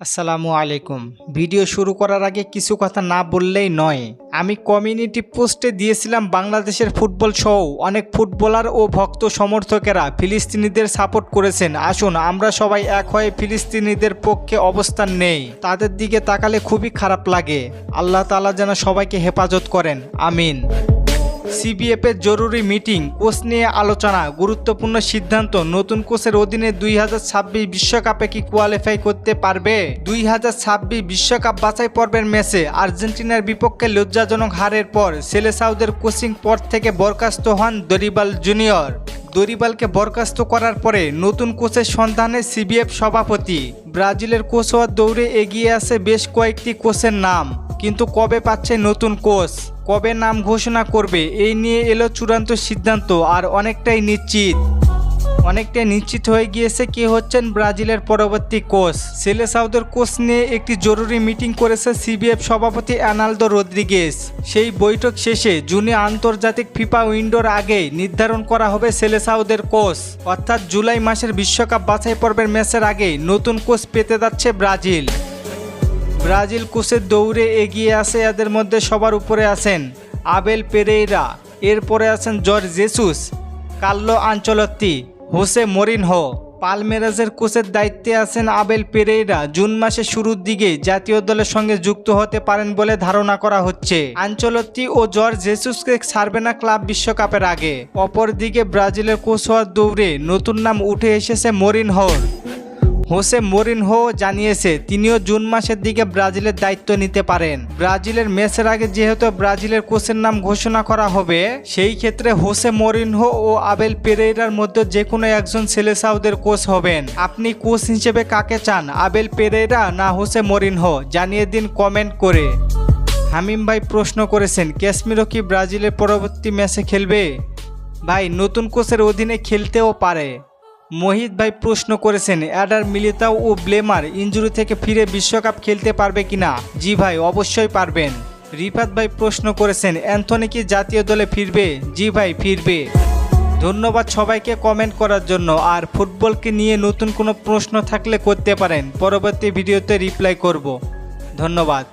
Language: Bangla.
আসসালামু আলাইকুম। ভিডিও শুরু করার আগে কিছু কথা না বললেই নয়। আমি কমিউনিটি পোস্টে দিয়েছিলাম বাংলাদেশের ফুটবল সহ অনেক ফুটবলার ও ভক্ত সমর্থকেরা ফিলিস্তিনিদের সাপোর্ট করেছেন। আসুন, আমরা সবাই এক হয়ে ফিলিস্তিনিদের পক্ষে অবস্থান নেই। তাদের দিকে তাকালে খুবই খারাপ লাগে। আল্লাহ তাআলা যেন সবাইকে হেফাজত করেন। আমিন। সিবিএফ এর জরুরি মিটিং, কোচ নিয়ে আলোচনা, গুরুত্বপূর্ণ সিদ্ধান্ত, নতুন কোচের অধীনে দুই হাজার ছাব্বিশ বিশ্বকাপে কি কোয়ালিফাই করতে পারবে? দুই হাজার ছাব্বিশ বিশ্বকাপ বাছাই পর্বের ম্যাচে আর্জেন্টিনার বিপক্ষে লজ্জাজনক হারের পর সেলে সাউদের কোচিং পর থেকে বরখাস্ত হন দরিবাল জুনিয়র। দরিবালকে বরখাস্ত করার পরে নতুন কোচের সন্ধানে সিবিএফ সভাপতি। ব্রাজিলের কোচ হওয়ার দৌড়ে এগিয়ে আছে বেশ কয়েকটি কোচের নাম, কিন্তু কবে পাচ্ছে নতুন কোচ? কবে নাম ঘোষণা করবে, এই নিয়ে এলো চূড়ান্ত সিদ্ধান্ত, আর অনেকটাই নিশ্চিত। অনেকটাই নিশ্চিত হয়ে গিয়েছে কে হচ্ছেন ব্রাজিলের পরবর্তী কোচ। সেলে সাউদের কোচ নিয়ে একটি জরুরি মিটিং করেছে সিবিএফ সভাপতি অ্যানালদো রদ্রিগেস সেই বৈঠক শেষে জুনে আন্তর্জাতিক ফিফা উইন্ডোর আগে নির্ধারণ করা হবে সেলে সাউদের কোচ। অর্থাৎ জুলাই মাসের বিশ্বকাপ বাছাই পর্বের ম্যাচের আগে নতুন কোচ পেতে যাচ্ছে ব্রাজিল। ব্রাজিল কোচের দৌড়ে এগিয়ে আছে এদের মধ্যে সবার উপরে আছেন আবেল পেরেইরা, এরপরে আছেন Jorge Jesus, Carlo Ancelotti, Jose Mourinho. পালমেরাজের কোচের দায়িত্বে আছেন আবেল পেরেইরা, জুন মাসের শুরুর দিকে জাতীয় দলের সঙ্গে যুক্ত হতে পারেন বলে ধারণা করা হচ্ছে। আঞ্চলত্তি ও জর্জ জেসুসকে ছাড়বে না ক্লাব বিশ্বকাপের আগে। অপরদিকে ব্রাজিলের কোচ হওয়ার দৌড়ে নতুন নাম উঠে এসেছে মরিনহোর। হোসে মরিনহো জানিয়েছে, তিনিও জুন মাসের দিকে ব্রাজিলের দায়িত্ব নিতে পারেন। ব্রাজিলের ম্যাচের আগে যেহেতু ব্রাজিলের কোচের নাম ঘোষণা করা হবে, সেই ক্ষেত্রে হোসে মরিনহো ও আবেল পেরেইরার মধ্যে যে কোনো একজন সেলেসাউদের কোচ হবেন। আপনি কোচ হিসেবে কাকে চান, আবেল পেরেইরা না হোসে মরিনহো? জানিয়ে দিন কমেন্ট করে। হামিম ভাই প্রশ্ন করেছেন ক্যাশ্মীরও কি ব্রাজিলের পরবর্তী ম্যাচে খেলবে? ভাই, নতুন কোচের অধীনে খেলতেও পারে। মোহিত ভাই প্রশ্ন করেছেন, অ্যাডার মিলিতাও ও ব্লেমার ইঞ্জুরি থেকে ফিরে বিশ্বকাপ খেলতে পারবে কিনা? জি ভাই, অবশ্যই পারবেন। রিফাত ভাই প্রশ্ন করেছেন, অ্যান্থনি কি জাতীয় দলে ফিরবে? জি ভাই, ফিরবে। ধন্যবাদ সবাইকে কমেন্ট করার জন্য। আর ফুটবলকে নিয়ে নতুন কোনো প্রশ্ন থাকলে করতে পারেন। পরবর্তী ভিডিওতে রিপ্লাই করব। ধন্যবাদ।